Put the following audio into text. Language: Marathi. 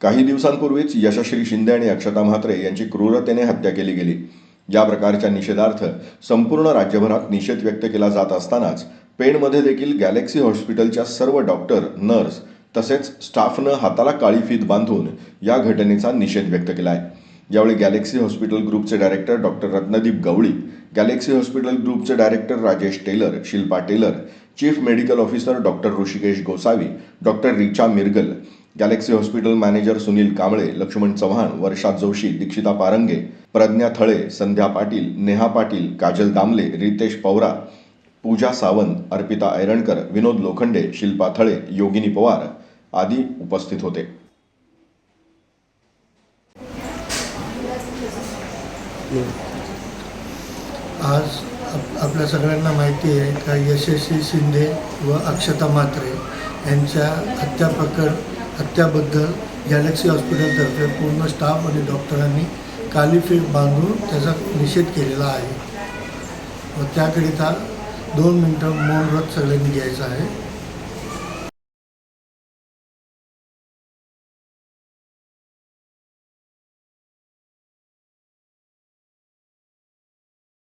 काही दिवसांपूर्वीच यशश्री शिंदे आणि अक्षता म्हात्रे यांची क्रूरतेने हत्या केली गेली. या प्रकारच्या निषेधार्थ संपूर्ण राज्यभरात निषेध व्यक्त केला जात असतानाच पेणमध्ये देखील गॅलेक्सी हॉस्पिटलच्या सर्व डॉक्टर नर्स तसेच स्टाफनं हाताला काळी फीत बांधून या घटनेचा निषेध व्यक्त केला आहे यावेळी गॅलेक्सी हॉस्पिटल ग्रुपचे director doctor Ratnadeep Gawali Galaxy hospital ग्रुपचे director Rajesh Tailor Shilpa Tailor chief medical officer doctor Rishikesh Gosavi doctor Richa Mirgal Galaxy hospital manager Sunil Kamble Laxman Chavan Varsha Joshi Dikshita Parange Pradnya Thale Sandhya Patil Neha Patil Kajal Damle Ritesh Pawara Pooja Sawant Arpita Airankar Vinod Lokhande Shilpa Thale Yogini Pawar आदी उपस्थित होते. आज आपल्या सगळ्यांना माहिती आहे का यशस्वी शिंदे व अक्षता म्हात्रे यांच्या हत्या प्रकरण हत्याबद्दल गॅलेक्सी हॉस्पिटलतर्फे पूर्ण स्टाफ आणि डॉक्टरांनी कालीफीट बांधून त्याचा निषेध केलेला आहे. व त्याकरिता दोन मिनटं मौन व्रत सगळ्यांनी घ्यायचं आहे.